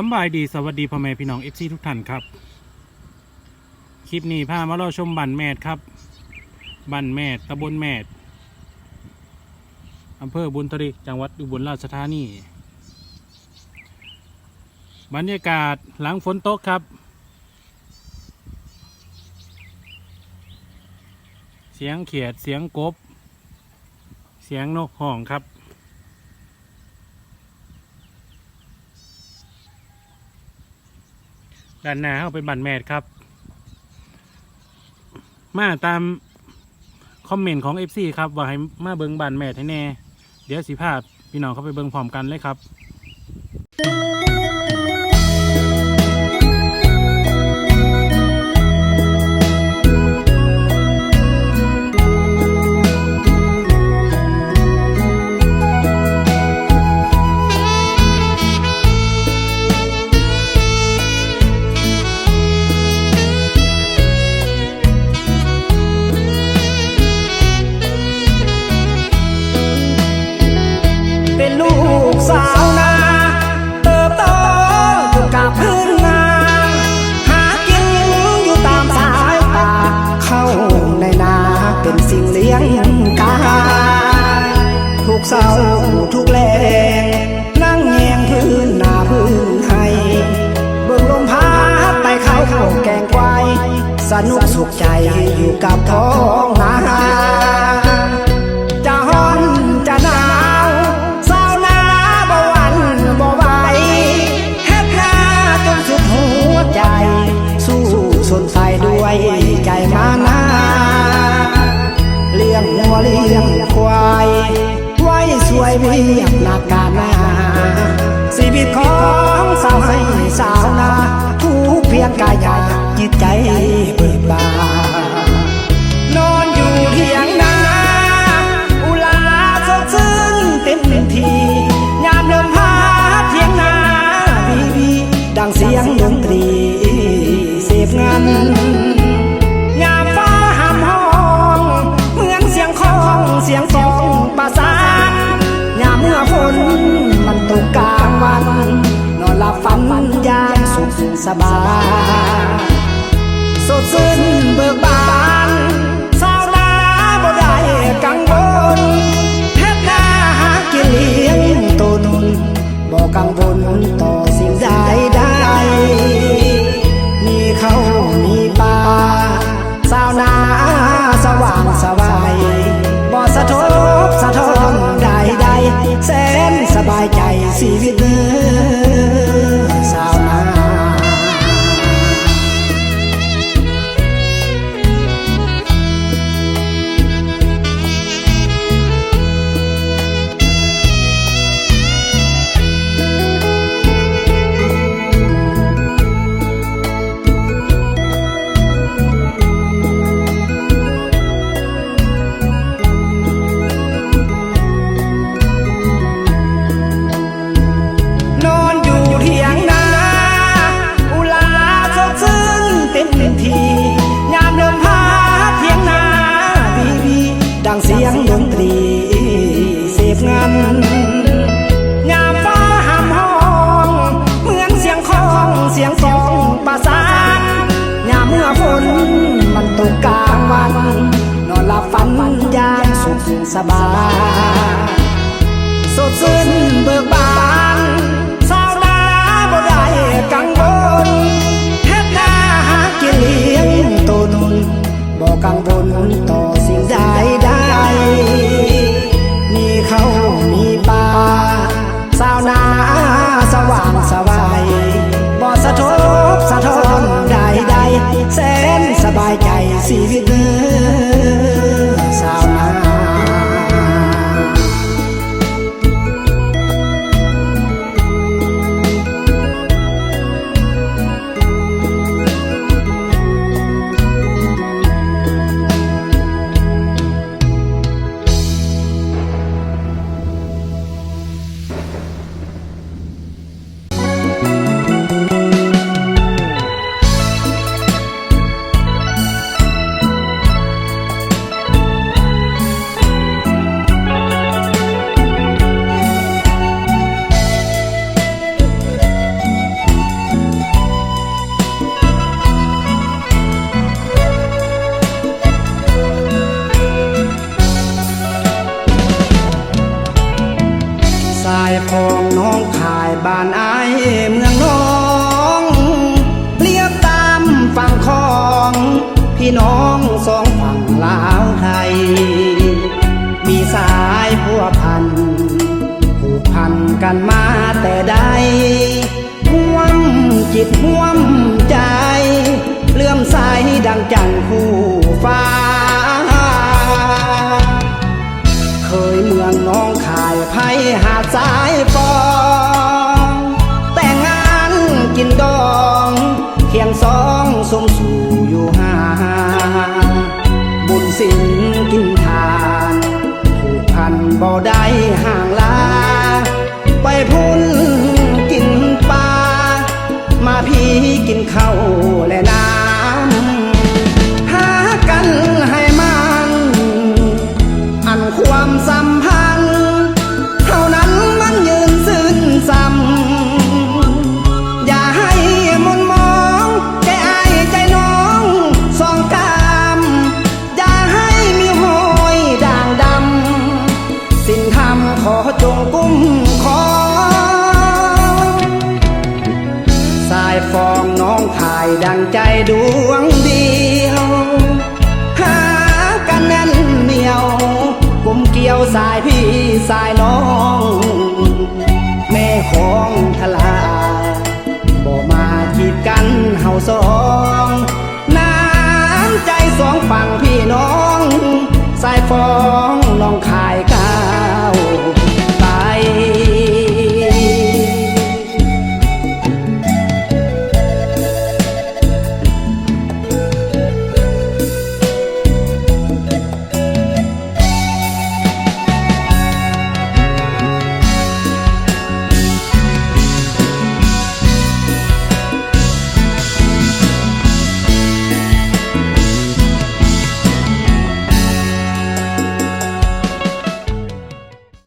สบายดีสวัสดีพ่อแม่พี่น้องเอฟซีทุกท่านครับ คลิปนี้พามาเราชมบันแมดครับบันแมดตำบลแมดอำเภอบุญทริกจังหวัดอุบลราชธานีบรรยากาศหลังฝนตกครับ เสียงเขียดเสียงกบ เสียงนกห้องครับ ด้านหน้าเข้าเป็นบันแมดครับ มาตามคอมเมนต์ของ FC ครับว่าให้มาเบิงบันแมดให้แน่ เดี๋ยวสิภาพพี่น้องเข้าไปเบิงพร้อมกันเลยครับ ยงกายทุกเศร้าทุกแรงนั่งเงียงพื้นนาพื้นไห้เบิ่งลมพัดไปเข้าแกงควายสนุกสุขใจอยู่กับท้องนา เวียบหลักการนาชีวิตของสาวให้สาวนาทุกเพียงกายาจิตใจเบิกบาน สดชื่นเบิกบาน ดังเสียงดนตรีเสพงานยามฟ้าห้ามห้อง เหมือนเสียงของเสียงกลองประสานยามเมื่อฝนมันตกกลางวัน นอนหลับฝันยามสุขสบายสดชื่นเบิกบานสาวนาบ่ได้กังวลเฮ็ดนาหากินเลี้ยงตนบ่กังวลต่อสิ่งใดได้ิตห่วมใจ เลื่อมสายดังจังคู่ งใจดวงเดียวหากันแน่นเหนียวกลมเกี่ยวสายพี่สายน้อง